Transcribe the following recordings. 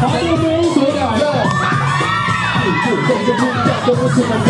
ขอดูมือสวยหน่อยอยู่กันจะพูดจากตัวมันคือมัน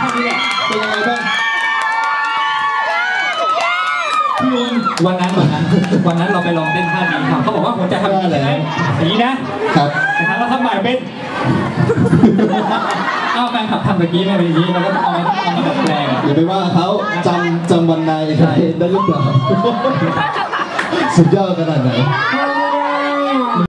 เราทำให้เขาดีอะเป็นยังไงบ้างพี่วุ้นวันนั้นวันนั้นวันนั้นเราไปลองเต้นท่านี้ครับเขาบอกว่าหัวใจทำอย่างนี้นะอย่างนี้นะครับนะครับเราทำใหม่เป็นเอาแฟนขับทำตะกี้ไม่เป็นอย่างนี้เราก็เอามาเอามาดัดแปลงอะอย่าไปว่าเขาจำจำวันนายได้หรือเปล่าสุดยอดขนาดไหนโอ้